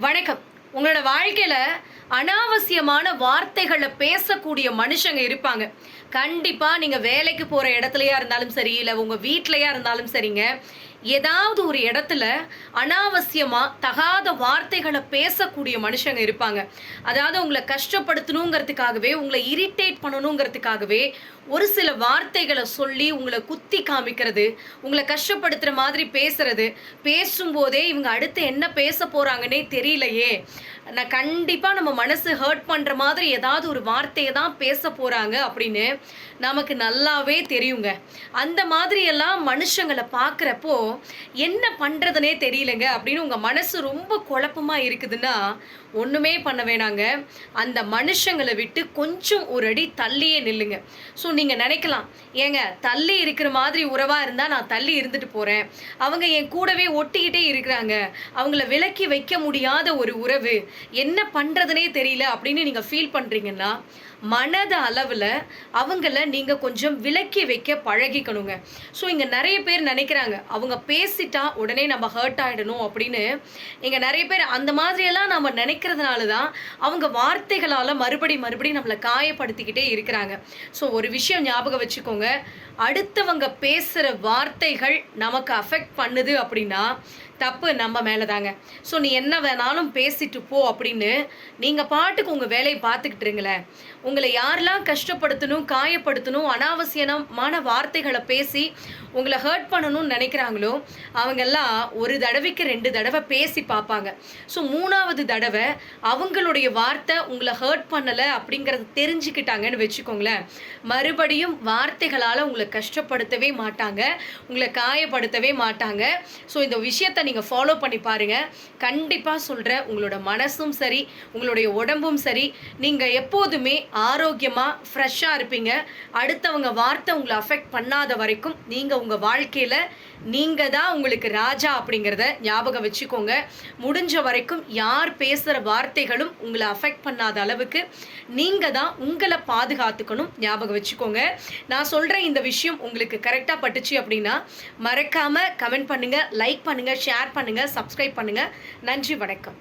வணக்கம். உங்களோட வாழ்க்கையில அனாவசியமான வார்த்தைகளை பேசக்கூடிய மனுஷங்க இருப்பாங்க. கண்டிப்பா நீங்க வேலைக்கு போற இடத்துலயா இருந்தாலும் சரி இல்ல உங்க வீட்லயா இருந்தாலும் சரிங்க. ஏதாவது ஒரு இடத்துல அனாவசியமாக தகாத வார்த்தைகளை பேசக்கூடிய மனுஷங்க இருப்பாங்க. அதாவது உங்களை கஷ்டப்படுத்தணுங்கிறதுக்காகவே உங்களை இரிட்டேட் பண்ணணுங்கிறதுக்காகவே ஒரு சில வார்த்தைகளை சொல்லி உங்களை குத்தி காமிக்கிறது உங்களை கஷ்டப்படுத்துகிற மாதிரி பேசுறது பேசும்போதே இவங்க அடுத்து என்ன பேச போகிறாங்கன்னே தெரியலையே. நான் கண்டிப்பாக நம்ம மனசு ஹர்ட் பண்ணுற மாதிரி ஏதாவது ஒரு வார்த்தையை தான் பேச போகிறாங்க அப்படின்னு நமக்கு நல்லாவே தெரியுங்க. அந்த மாதிரியெல்லாம் மனுஷங்களை பார்க்குறப்போ என்ன பண்ணுறதுனே தெரியலங்க. அப்படின்னு உங்கள் மனசு ரொம்ப குழப்பமா இருக்குதுன்னா ஒன்றுமே பண்ண வேணாங்க. அந்த மனுஷங்களை விட்டு கொஞ்சம் ஒரு அடி தள்ளியே நில்லுங்க. ஸோ நீங்கள் நினைக்கலாம். ஏங்க தள்ளி இருக்கிற மாதிரி உறவாக இருந்தால் நான் தள்ளி இருந்துட்டு போகிறேன் அவங்க என் கூடவே ஒட்டிக்கிட்டே இருக்கிறாங்க. அவங்கள விலக்கி வைக்க முடியாத ஒரு உறவு. என்ன பண்ணுறதுனே தெரியல அப்படின்னு நீங்கள் ஃபீல் பண்ணுறீங்கன்னா மனத அளவில் அவங்கள நீங்கள் கொஞ்சம் விலக்கி வைக்க பழகிக்கணுங்க. ஸோ இங்கே நிறைய பேர் நினைக்கிறாங்க அவங்க பேசிட்டா உடனே நம்ம ஹர்ட் ஆகிடணும் அப்படின்னு. இங்கே நிறைய பேர் அந்த மாதிரியெல்லாம் நம்ம நினைக்கிறதுனால தான் அவங்க வார்த்தைகளால் மறுபடி மறுபடி நம்மளை காயப்படுத்திக்கிட்டே இருக்கிறாங்க. ஸோ ஒரு விஷயம் ஞாபகம் வச்சுக்கோங்க அடுத்தவங்க பேசுகிற வார்த்தைகள் நமக்கு அஃபெக்ட் பண்ணுது அப்படின்னா தப்பு நம்ம மேலே தாங்க ஸோ நீ என்ன வேணாலும் பேசிட்டு போ அப்படின்னு நீங்கள் பாட்டுக்கு உங்கள் வேலையை பார்த்துக்கிட்டு இருங்களேன். உங்களை யாரெல்லாம் கஷ்டப்படுத்தணும் காயப்படுத்தணும் அனாவசியமான வார்த்தைகளை பேசி உங்களை ஹர்ட் பண்ணணும்னு நினைக்கிறாங்களோ அவங்கெல்லாம் ஒரு தடவைக்கு ரெண்டு தடவை பேசி பார்ப்பாங்க. ஸோ மூணாவது தடவை அவங்களுடைய வார்த்தை உங்களை ஹர்ட் பண்ணலை அப்படிங்கிறத தெரிஞ்சுக்கிட்டாங்கன்னு வச்சுக்கோங்களேன். மறுபடியும் வார்த்தைகளால் உங்களை கஷ்டப்படுத்தவே மாட்டாங்க உங்களை காயப்படுத்தவே மாட்டாங்க. ஸோ இந்த விஷயத்தை நீங்கள் ஃபாலோ பண்ணி பாருங்கள் கண்டிப்பாக சொல்கிறேன் உங்களோட மனசும் சரி உங்களுடைய உடம்பும் சரி. நீங்கள் எப்போதுமே ஆரோக்கியமாக ஃப்ரெஷ்ஷாக இருப்பீங்க. அடுத்தவங்க வார்த்தை உங்களை அஃபெக்ட் பண்ணாத வரைக்கும் நீங்கள் உங்கள் வாழ்க்கையில் நீங்கள் தான் உங்களுக்கு ராஜா அப்படிங்கிறத ஞாபகம் வச்சுக்கோங்க. முடிஞ்ச வரைக்கும் யார் பேசுகிற வார்த்தைகளும் உங்களை அஃபெக்ட் பண்ணாத அளவுக்கு நீங்கள் தான் உங்களை பாதுகாத்துக்கணும் ஞாபகம் வச்சுக்கோங்க. நான் சொல்கிற இந்த விஷயம் உங்களுக்கு கரெக்டாக பட்டுச்சு அப்படின்னா மறக்காமல் கமெண்ட் பண்ணுங்கள் லைக் பண்ணுங்கள் ஷேர் பண்ணுங்கள் சப்ஸ்கிரைப் பண்ணுங்கள் நன்றி வணக்கம்.